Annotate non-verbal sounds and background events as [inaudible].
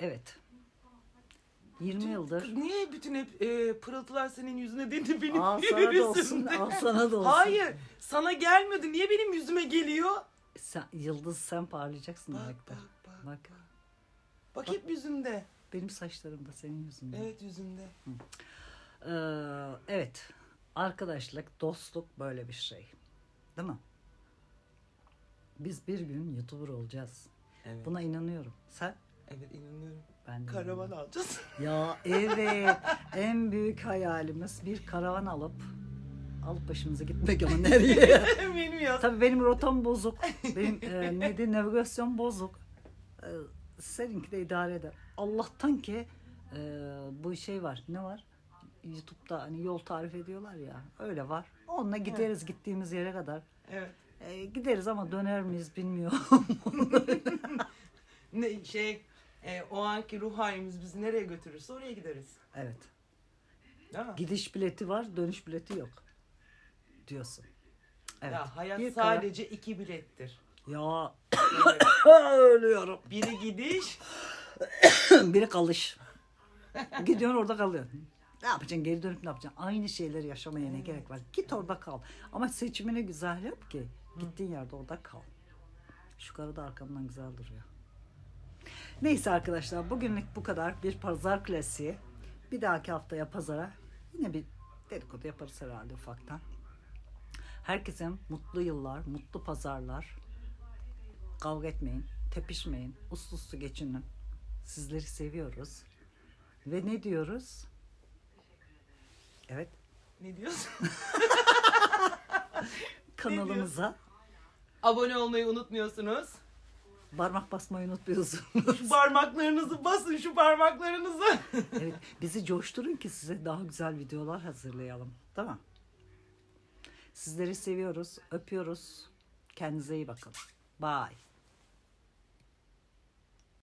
Evet. 20 yıldır. Niye bütün hep e, pırıltılar senin yüzüne dedi benim Al [laughs] sana da olsun. yüzümde? Al sana da olsun. Hayır. Sana gelmiyordu. Niye benim yüzüme geliyor? Sen, yıldız sen parlayacaksın Bak demek bak bak. Bak. Bak hep yüzünde. Benim saçlarım da senin yüzünden. Evet yüzünde. Ee, evet. Arkadaşlık, dostluk böyle bir şey. Değil mi? Biz bir gün YouTuber olacağız. Evet. Buna inanıyorum. Sen? Evet inanıyorum. Ben de Karavan inanıyorum. alacağız. [laughs] Ya evet. en büyük hayalimiz bir karavan alıp alıp başımıza gitmek ama nereye? [laughs] benim ya. Tabii benim rotam bozuk. Benim e, neydi navigasyon bozuk. E, seninki de idare eder. Allah'tan ki e, bu şey var. Ne var? YouTube'da hani yol tarif ediyorlar ya. Öyle var. Onunla gideriz gittiğimiz yere kadar. Evet. E, gideriz ama döner miyiz bilmiyorum. [laughs] Ne şey e, o anki ruh halimiz bizi nereye götürürse oraya gideriz. evet. Değil mi? Gidiş bileti var, dönüş bileti yok. Diyorsun. Evet. Ya hayat Bir sadece iki bilettir. Ya Evet. [laughs] ölüyorum. Biri gidiş, [coughs] Biri kalış. Gidiyorsun orada kalıyorsun. Ne yapacaksın geri dönüp ne yapacaksın? Aynı şeyleri yaşamaya ne gerek var? Git orada kal. Ama seçimini güzel yap ki gittiğin yerde orada kal. Şu karı da arkamdan güzel duruyor. Neyse arkadaşlar bugünlük bu kadar. Bir pazar klasiği. Bir dahaki haftaya pazara yine bir dedikodu yaparız herhalde ufaktan. Herkese mutlu yıllar, mutlu pazarlar. Kavga etmeyin, tepişmeyin, uslu uslu geçinin. Sizleri seviyoruz. Ve ne diyoruz? Evet, ne diyorsun? [laughs] kanalımıza Abone olmayı unutmuyorsunuz. Parmak basmayı unutmuyorsunuz. [laughs] Şu parmaklarınızı basın şu parmaklarınızı. [laughs] evet, bizi coşturun ki size daha güzel videolar hazırlayalım. Tamam. Sizleri seviyoruz, öpüyoruz. Kendinize iyi bakın. Bye.